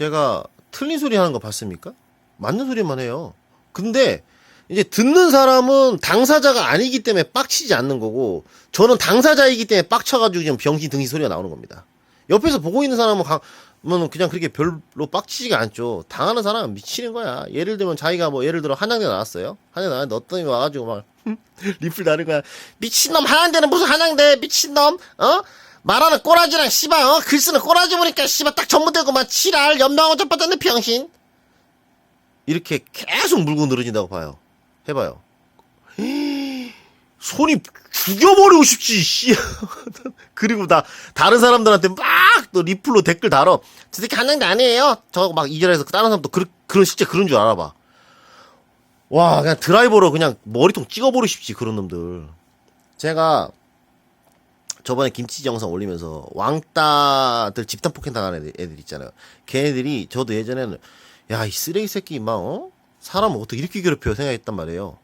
제가 틀린 소리 하는 거 봤습니까? 맞는 소리만 해요. 근데 이제 듣는 사람은 당사자가 아니기 때문에 빡치지 않는 거고 저는 당사자이기 때문에 빡쳐가지고 지금 병신 등신 소리가 나오는 겁니다. 옆에서 보고 있는 사람은 가, 면 그냥 그렇게 별로 빡치지가 않죠. 당하는 사람은 미치는 거야. 예를 들면 자기가 뭐 예를 들어 한양대 나왔어요. 한양대 나왔는데 어떤 놈이 와가지고 막 리플 다는 거야. 미친놈 한양대는 무슨 한양대 미친놈 어? 말하는 꼬라지랑 씨발 어? 글 쓰는 꼬라지 보니까 씨발 딱 전부 되고 막 지랄 연명하고 젖받았네 병신. 이렇게 계속 물고 늘어진다고 봐요. 해봐요. 손이 죽여버리고 싶지, 씨. 그리고 나, 다른 사람들한테 막 또 리플로 댓글 달어. 저 새끼 한양대 아니에요? 저거 막 이절해서 다른 사람도 그, 그런, 진짜 그런 줄 알아봐. 와, 그냥 드라이버로 그냥 머리통 찍어버리고 싶지, 그런 놈들. 제가 저번에 김치 영상 올리면서 왕따들 집단 폭행 당하는 애들, 애들 있잖아요. 걔네들이 저도 예전에는 야, 이 쓰레기 새끼 막 어? 사람을 어떻게 이렇게 괴롭혀 생각했단 말이에요.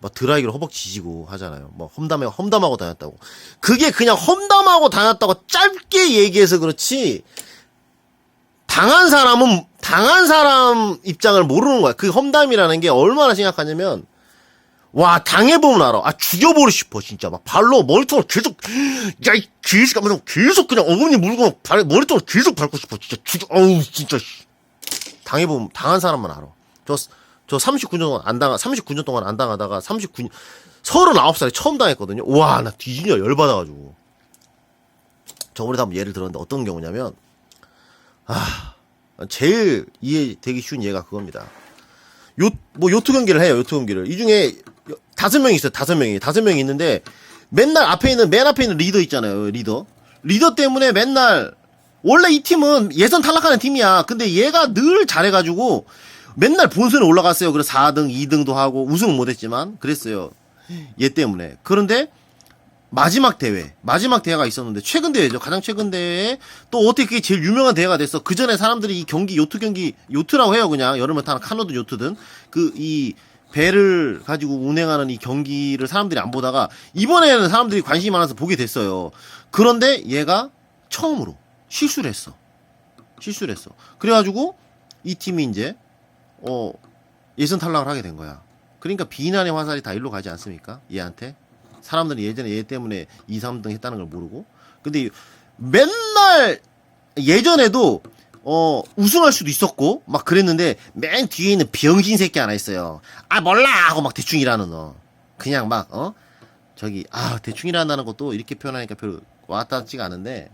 막 드라이기로 허벅 지지고 하잖아요. 뭐 험담해 험담하고 다녔다고. 그게 그냥 험담하고 다녔다고 짧게 얘기해서 그렇지. 당한 사람은 당한 사람 입장을 모르는 거야. 그 험담이라는 게 얼마나 심각하냐면 와 당해보면 알아. 아 죽여버리고 싶어 진짜 막 발로 머리통을 계속 야이 개새끼 하면서 계속 그냥 어머니 물고 발 머리통을 계속 밟고 싶어 진짜 죽여 어우 진짜 씨. 당해보면 당한 사람만 알아. 저 저 39년 동안 안 당하 39년 동안 안 당하다가 39 39살에 처음 당했거든요. 와 나 뒤지냐 열받아가지고 저번에도 한번 예를 들었는데 어떤 경우냐면 아 제일 이해되기 쉬운 예가 그겁니다. 요, 뭐, 요트 경기를 해요, 요트 경기를. 이 중에, 여- 다섯 명이 있어요, 다섯 명이. 다섯 명이 있는데, 맨날 앞에 있는, 맨 앞에 있는 리더 있잖아요, 리더. 리더 때문에 맨날, 원래 이 팀은 예선 탈락하는 팀이야. 근데 얘가 늘 잘해가지고, 맨날 본선에 올라갔어요. 그래서 4등, 2등도 하고, 우승은 못했지만, 그랬어요. 얘 때문에. 그런데, 마지막 대회, 마지막 대회가 있었는데 최근 대회죠. 가장 최근 대회에 또 어떻게 그게 제일 유명한 대회가 됐어. 그 전에 사람들이 이 경기 요트 경기 요트라고 해요. 그냥 여름에 타는 카누든 요트든 그 이 배를 가지고 운행하는 이 경기를 사람들이 안 보다가 이번에는 사람들이 관심이 많아서 보게 됐어요. 그런데 얘가 처음으로 실수를 했어. 실수를 했어. 그래가지고 이 팀이 이제 어 예선 탈락을 하게 된 거야. 그러니까 비난의 화살이 다 일로 가지 않습니까? 얘한테. 사람들이 예전에 얘 때문에 2, 3등 했다는 걸 모르고. 근데 맨날 예전에도 어 우승할 수도 있었고 막 그랬는데 맨 뒤에 있는 병신 새끼 하나 있어요. 아 몰라! 하고 막 대충 일하는 너. 그냥 막 어? 저기 아 대충 일한다는 것도 이렇게 표현하니까 별로 와닿지가 않은데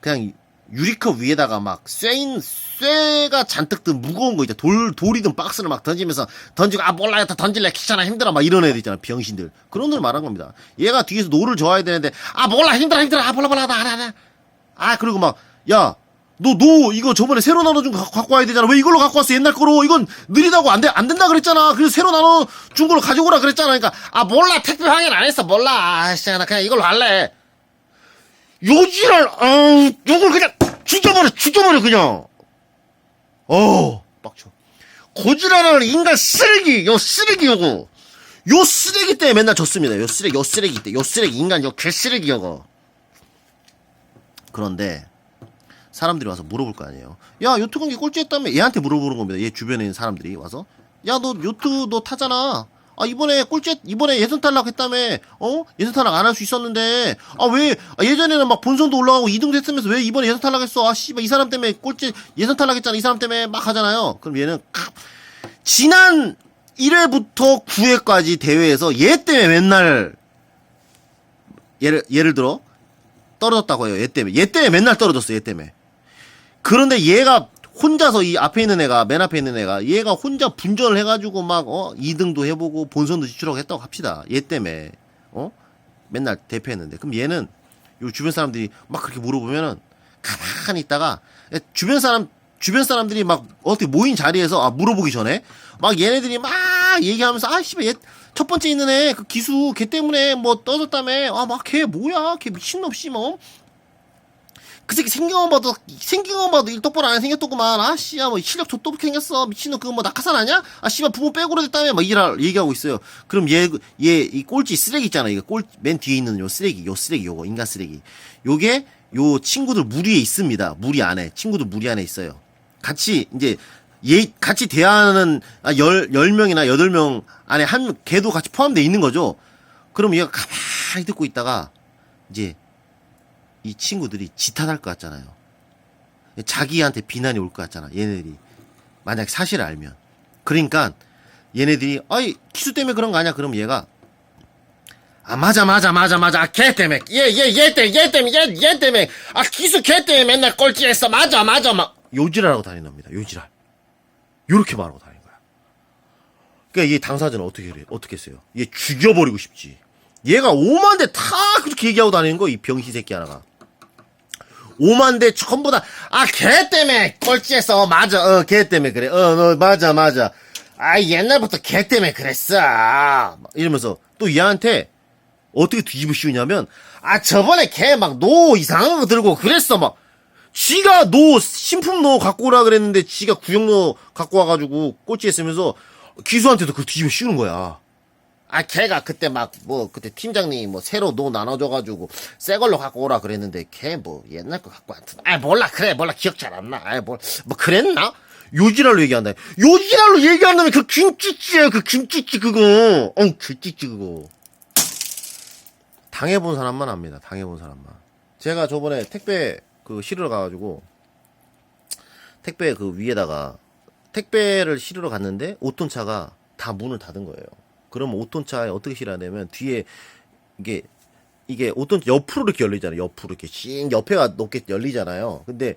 그냥 유리컵 위에다가 막 쇠인 쇠가 잔뜩 든 무거운 거 있잖아 돌 돌이든 박스를 막 던지면서 던지고 아 몰라! 다 던질래! 귀찮아! 힘들어! 막 이런 애들 있잖아 병신들. 그런 들 말한 겁니다. 얘가 뒤에서 노를 좋아야 되는데 아 몰라! 힘들어! 힘들어! 아 몰라 몰라 나 나 나! 아 그리고 막 야 너노 이거 저번에 새로 나눠준 거 갖고- 와야 되잖아. 왜 이걸로 갖고 왔어? 옛날 거로. 이건 느리다고 안 돼 안 된다 그랬잖아. 그래서 새로 나눠준 걸로 가지고 오라 그랬잖아. 그러니까 아 몰라. 택배 확인 안 했어. 몰라. 아씨 나 그냥 이걸로 할래. 요지를 아우 욕을 그냥 죽여버려 죽여버려 그냥. 어 빡쳐. 고지랄하는 인간 쓰레기 요 쓰레기 요거. 요 쓰레기 때문에 맨날 졌습니다. 요 쓰레기 요 쓰레기 때 요 쓰레기 인간 요 개쓰레기 요거. 그런데 사람들이 와서 물어볼 거 아니에요. 야 요트 경기 꼴찌했다며? 얘한테 물어보는 겁니다. 얘 주변에 있는 사람들이 와서. 야 너 요트 너 타잖아. 아 이번에 꼴찌 이번에 예선 탈락 했다며. 어? 예선 탈락 안 할 수 있었는데. 아 왜? 예전에는 막 본선도 올라가고 2등도 했으면서 왜 이번에 예선 탈락했어? 아 씨발 이 사람 때문에 꼴찌 예선 탈락했잖아. 이 사람 때문에 막 하잖아요. 그럼 얘는 카- 지난 1회부터 9회까지 대회에서 얘 때문에 맨날 예를 예를 들어 떨어졌다고 해요. 얘 때문에. 얘 때문에 맨날 떨어졌어 얘 때문에 그런데 얘가 혼자서 이 앞에 있는 애가 맨 앞에 있는 애가 얘가 혼자 분전을 해가지고 막어 2등도 해보고 본선도 진출하고 했다고 합시다. 얘 때문에. 어? 맨날 대표했는데. 그럼 얘는 요 주변 사람들이 막 그렇게 물어보면은 가만히 있다가 주변 사람 주변 사람들이 막 어떻게 모인 자리에서 아 물어보기 전에 막 얘네들이 막 얘기하면서 아 씨발 얘 첫 번째 있는 애 그 기수 걔 때문에 뭐 떠졌다며. 아 막 걔 뭐야? 걔 미친놈 씨뭐 그 새끼 생긴 것만 봐도 생긴 것만 봐도 일 똑바로 안 생겼더구만. 아 씨야 뭐 실력 좆똑 생겼어. 미친놈 그거 뭐 낙하산 아니야? 아 씨발 부모 빼고로 됐다며? 막 이라 얘기하고 있어요. 그럼 얘 얘 이 꼴찌 쓰레기 있잖아. 이거 꼴 맨 뒤에 있는 요 쓰레기 요 쓰레기 요거 인간 쓰레기. 요게 요 친구들 무리에 있습니다. 무리 안에. 친구들 무리 안에 있어요. 같이 이제 예 같이 대하는 아, 열, 열 명이나 여덟 명 안에 한 걔도 같이 포함되어 있는 거죠. 그럼 얘가 가만히 듣고 있다가 이제 이 친구들이 지탄할 것 같잖아요. 자기한테 비난이 올 것 같잖아. 얘네들이. 만약 사실을 알면. 그러니까 얘네들이 아이 기수 때문에 그런 거 아니야? 그럼 얘가 아 맞아 맞아 맞아 맞아. 걔 때문에. 얘얘얘 때문에 얘 때문에 얘, 얘 때문에. 아 기수 걔 때문에 맨날 꼴찌했어. 맞아 맞아. 막 요지랄하고 다니는 겁니다 요지랄. 요렇게 말하고 다니는 거야. 그러니까 이 당사자는 어떻게 해 어떻게 했어요? 얘 죽여버리고 싶지. 얘가 오만 대다 그렇게 얘기하고 다니는 거 이 병신 새끼 하나가 오만 대 전부 다 아 걔 때문에 꼴찌했어 어, 맞아. 어 걔 때문에 그래. 어 너 맞아 맞아. 아 옛날부터 걔 때문에 그랬어. 막 이러면서 또 얘한테 어떻게 뒤집어 씌우냐면 아 저번에 걔 막 노 이상한 거 들고 그랬어 막. 지가 노 신품 노 갖고 오라 그랬는데 지가 구형 노 갖고 와가지고 꼴찌했으면서 기수한테도 그걸 뒤집어 씌우는 거야 아 걔가 그때 막 뭐 그때 팀장님이 뭐 새로 노 나눠줘가지고 새 걸로 갖고 오라 그랬는데 걔 뭐 옛날 거 갖고 왔던 아 몰라 그래 몰라 기억 잘 안 나. 아 뭘 뭐 그랬나? 요지랄로 얘기한다. 요지랄로 얘기한다면 그 김치찌야 그 김치찌 그거. 어 김치찌 그거. 당해본 사람만 압니다. 당해본 사람만. 제가 저번에 택배 그 실으러 가가지고 택배 그 위에다가 택배를 실으러 갔는데 5톤 차가 다 문을 닫은 거예요. 그러면 5톤 차에 어떻게 실어야 되면 뒤에 이게 이게 5톤 옆으로 이렇게 열리잖아요. 옆으로 이렇게 씩 옆에가 높게 열리잖아요. 근데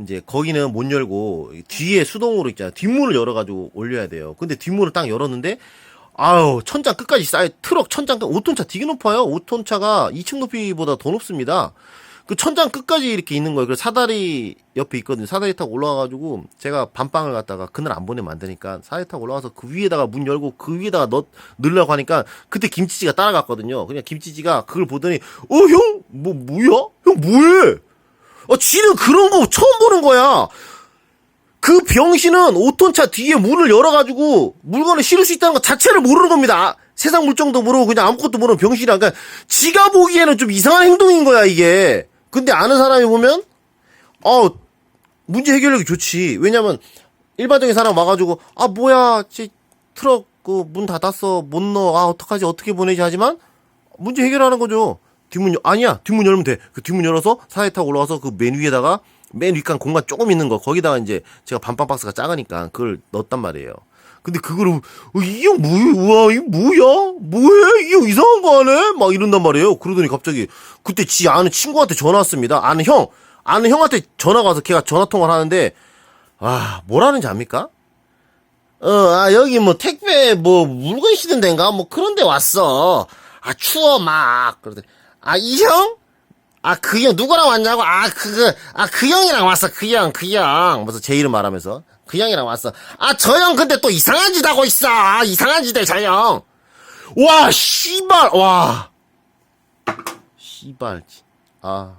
이제 거기는 못 열고 뒤에 수동으로 있잖아요. 뒷문을 열어가지고 올려야 돼요. 근데 뒷문을 딱 열었는데 아유 천장 끝까지 쌓여 트럭 천장 끝 5톤 차 되게 높아요. 5톤 차가 2층 높이보다 더 높습니다. 그 천장 끝까지 이렇게 있는 거예요. 그래서 사다리 옆에 있거든요. 사다리 타고 올라가가지고 제가 밤방을 갔다가 그날 안 보내면 안 되니까 사다리 타고 올라가서 그 위에다가 문 열고 그 위에다가 넣 넣으려고 하니까 그때 김치찌가 따라갔거든요. 그냥 김치찌가 그걸 보더니 어 형 뭐 뭐야? 형 뭐해? 어 지는 그런 거 처음 보는 거야. 그 병신은 5톤 차 뒤에 문을 열어가지고 물건을 실을 수 있다는 것 자체를 모르는 겁니다. 아, 세상 물정도 모르고 그냥 아무것도 모르는 병신이라. 그러니까 지가 보기에는 좀 이상한 행동인 거야 이게. 근데 아는 사람이 보면 어 문제 해결력이 좋지. 왜냐면 일반적인 사람 와가지고 아 뭐야 지 트럭 그 문 닫았어 못 넣어 아 어떡하지 어떻게 보내지 하지만 문제 해결하는 거죠. 뒷문 열- 아니야 뒷문 열면 돼. 그 뒷문 열어서 사에 타고 올라와서 그 맨 위에다가 맨 윗간 공간 조금 있는 거 거기다가 이제 제가 반빵 박스가 작으니까 그걸 넣었단 말이에요. 근데 그거를 어, 이형 뭐야 이거 뭐야 뭐해 이형 이상한 거 하네 막 이런단 말이에요. 그러더니 갑자기 그때 지 아는 친구한테 전화 왔습니다. 아는 형 아는 형한테 전화가 와서 걔가 전화 통화를 하는데 아 뭐라는지 압니까? 어, 아, 여기 뭐 택배 뭐 물건 시든 데인가? 뭐 그런 데 왔어. 아, 추워, 막. 그러더니, 아, 이 형? 아, 그 형, 누구랑 왔냐고? 아, 그, 아, 그 형이랑 왔어, 그 형, 그 형. 무슨 제 이름 말하면서. 그 형이랑 왔어. 아, 저 형 근데 또 이상한 짓 하고 있어. 아, 이상한 짓 해, 저 형. 와, 씨발, 와. 씨발, 지- 아.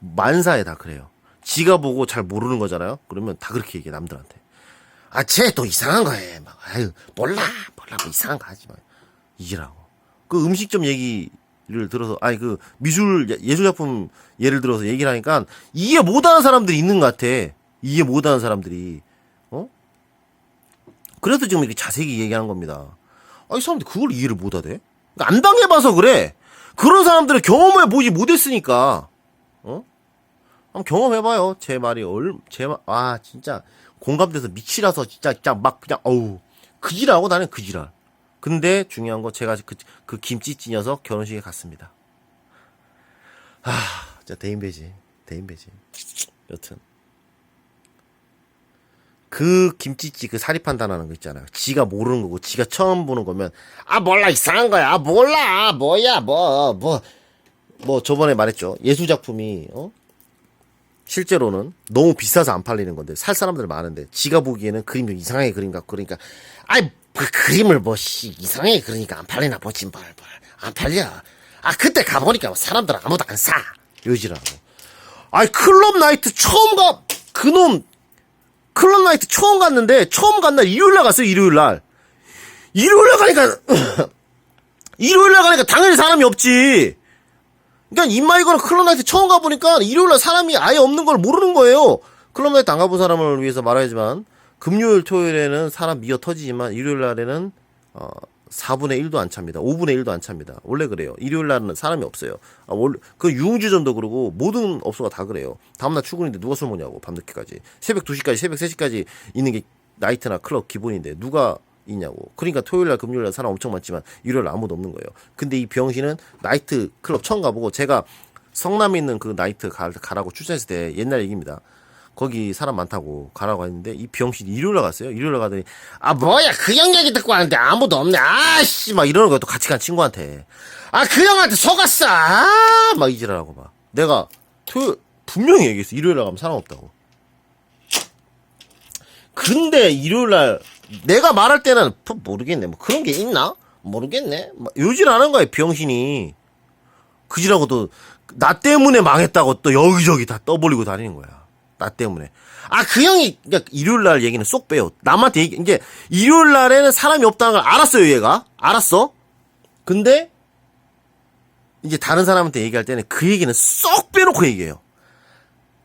만사에 다 그래요. 지가 보고 잘 모르는 거잖아요? 그러면 다 그렇게 얘기해, 남들한테. 아, 쟤 또 이상한 거 해. 막, 아유, 몰라, 몰라, 뭐 이상한 거 하지 마. 이지라고. 그 음식점 얘기 를 들어서, 아니, 그 미술, 예- 예술 작품 예를 들어서 얘기를 하니까 이해 못하는 사람들이 있는 것 같아. 이해 못하는 사람들이. 어? 그래서 지금 이렇게 자세히 얘기하는 겁니다. 아, 이 사람들 그걸 이해를 못하대? 그러니까 안 당해봐서 그래. 그런 사람들은 경험해 보지 못했으니까. 어? 한번 경험해봐요. 제 말이 얼, 제 말, 아, 진짜, 공감돼서 미치라서 진짜, 진짜 막 그냥, 어우, 그지라고 나는 그지랄. 근데 중요한 건 제가 그, 그 김치찌 녀석 결혼식에 갔습니다. 아, 진짜 대인배지. 대인배지. 여튼. 그 김치찌 그 사리 판단하는 거 있잖아요. 지가 모르는 거고, 지가 처음 보는 거면, 아, 몰라, 이상한 거야. 아, 몰라. 뭐야, 뭐, 뭐. 뭐, 저번에 말했죠. 예술작품이, 어? 실제로는 너무 비싸서 안 팔리는 건데 살 사람들 많은데 지가 보기에는 그림 좀 이상하게 그림 같고 그러니까 아이 그 그림을 뭐 씨 이상하게 그러니까 안 팔리나 보지 뭘뭘안 팔려. 아 그때 가 보니까 사람들 아무도 안 사. 요지라고. 아이 클럽 나이트 처음 가 그놈 클럽 나이트 처음 갔는데 처음 간 날 일요일 날 갔어요 일요일 날. 일요일 날 가니까 일요일 날 가니까 당연히 사람이 없지. 그러니까 입마이거나 클럽 나이트 처음 가보니까 일요일 날 사람이 아예 없는 걸 모르는 거예요. 클럽 나이트 안 가본 사람을 위해서 말하지만 금요일 토요일에는 사람 미어 터지지만 일요일 날에는 어 4분의 1도 안 찹니다. 5분의 1도 안 찹니다. 원래 그래요. 일요일 날은 사람이 없어요. 아, 원래 그 유흥주점도 그러고 모든 업소가 다 그래요. 다음날 출근인데 누가 술 먹냐고 밤늦게까지 새벽 2시까지 새벽 3시까지 있는 게 나이트나 클럽 기본인데 누가 있냐고. 그러니까 토요일 날 금요일 날 사람 엄청 많지만 일요일 날 아무도 없는 거예요. 근데 이 병신은 나이트 클럽 처음 가보고 제가 성남에 있는 그 나이트 가, 가라고 출전했을 때 옛날 얘기입니다. 거기 사람 많다고 가라고 했는데 이 병신이 일요일날 갔어요. 일요일날 가더니 아 뭐야 그형 얘기 듣고 왔는데 아무도 없네. 아씨 막 이러는 거야 또 같이 간 친구한테. 아 그 형한테 속았어. 아 막 이지랄하고 막. 내가 토요 분명히 얘기했어. 일요일날 가면 사람 없다고. 근데 일요일날 내가 말할 때는 뭐 모르겠네. 뭐 그런 게 있나? 모르겠네. 막 요질하는 거야 병신이. 그지라고도 나 때문에 망했다고 또 여기저기 다 떠벌리고 다니는 거야. 나 때문에. 아, 그 형이, 그러니까 일요일 날 얘기는 쏙 빼요. 남한테 얘기, 이제 일요일 날에는 사람이 없다는 걸 알았어요, 얘가. 알았어. 근데, 이제 다른 사람한테 얘기할 때는 그 얘기는 쏙 빼놓고 얘기해요.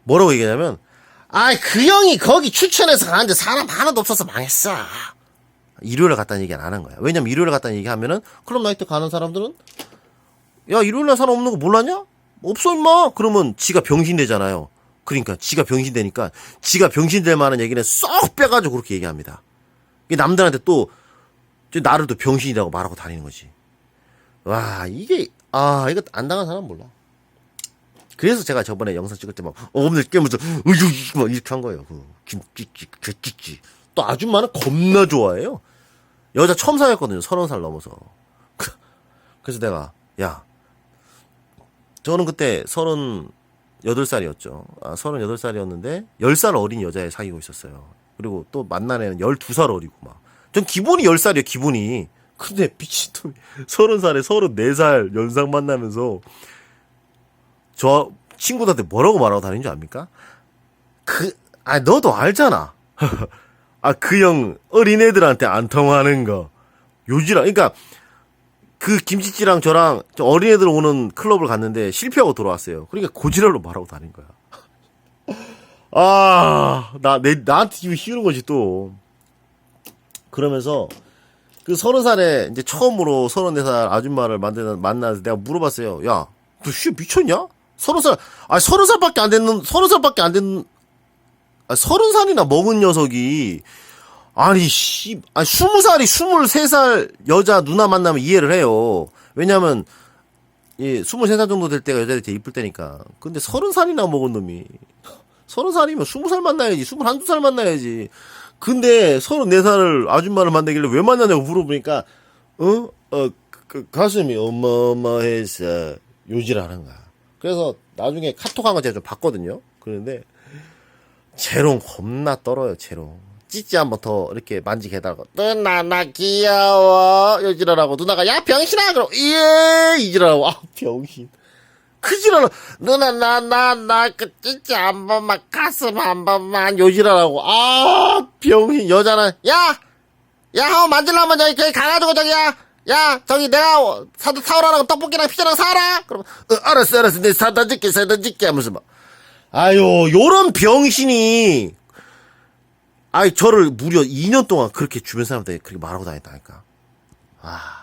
뭐라고 얘기하냐면, 아, 그 형이 거기 추천해서 가는데 사람 하나도 없어서 망했어. 일요일에 갔다는 얘기는 안 한 거야. 왜냐면 일요일에 갔다는 얘기 하면은 클럽 나이트 가는 사람들은 야, 일요일날 사람 없는 거 몰랐냐? 없어, 임마. 그러면 지가 병신 되잖아요. 그러니까 지가 병신 되니까 지가 병신 될 만한 얘기는 쏙 빼가지고 그렇게 얘기합니다. 이게 남들한테 또저 나를 또 병신이라고 말하고 다니는 거지. 와, 이게 아, 이거 안 당한 사람 몰라. 그래서 제가 저번에 영상 찍을 때막 어머니 깨면서 으유 막 이렇게 한 거예요. 그 김찌찌 개찌찌. 또 아줌마는 겁나 좋아해요. 여자 처음 사귀었거든요. 서른 살 넘어서. 그래서 내가 야 저는 그때 서른 여덟 살이었죠. 아, 서른 여덟 살이었는데 열살 어린 여자애 사귀고 있었어요. 그리고 또 만난 애는 열두 살 어리고 막. 전 기본이 열 살이에요, 기본이. 근데 미친놈이 서른 살에 서른 네살 연상 만나면서 저 친구들한테 뭐라고 말하고 다니는 줄 압니까? 그, 아, 너도 알잖아. 아, 그 형 어린애들한테 안 통하는 거. 요지라. 그러니까 그 김치찌랑 저랑 저 어린애들 오는 클럽을 갔는데 실패하고 돌아왔어요. 그러니까 고지랄로 말하고 다닌 거야. 아, 나, 내, 나한테 지금 씌우는 거지 또. 그러면서 그 서른 살에 이제 처음으로 서른 네 살 아줌마를 만나, 만나서 내가 물어봤어요. 야, 너 씨, 미쳤냐? 서른 살, 아, 서른 살밖에 안 됐는, 서른 살밖에 안 됐는, 아, 서른 살이나 먹은 녀석이 아니, 씨, 아, 스무 살이 스물세 살 여자 누나 만나면 이해를 해요. 왜냐면, 예, 스물세 살 정도 될 때가 여자들이 되게 이쁠 때니까. 근데 서른 살이나 먹은 놈이. 서른 살이면 스무 살 만나야지. 스물 한두 살 만나야지. 근데 서른네 살을 아줌마를 만나길래 왜 만나냐고 물어보니까, 어? 어, 그, 가슴이 어마어마해서 요질하는 거야. 그래서 나중에 카톡 한거 제가 좀 봤거든요. 그런데, 재롱 겁나 떨어요, 재롱. 찌찌 한 번 더 이렇게 만지게 해달라고. 누나, 나 귀여워. 요지랄하고. 누나가, 야, 병신아! 그럼, 예! 이지랄하고. 아, 병신. 크지랄하 누나, 나, 나, 나, 그 찌찌 한 번만, 가슴 한 번만. 요지랄하고. 아, 병신. 여자는, 야! 야, 한번 만질라면 저기, 저기 가가지고 저기야. 야, 저기 내가 사다 사오라고 떡볶이랑 피자랑 사라. 그러면, 어, 알았어, 알았어. 내 사다 줄게, 사다 줄게. 하면서 막. 아유, 요런 병신이 아이 저를 무려 2년 동안 그렇게 주변 사람들이 그렇게 말하고 다녔다니까. 아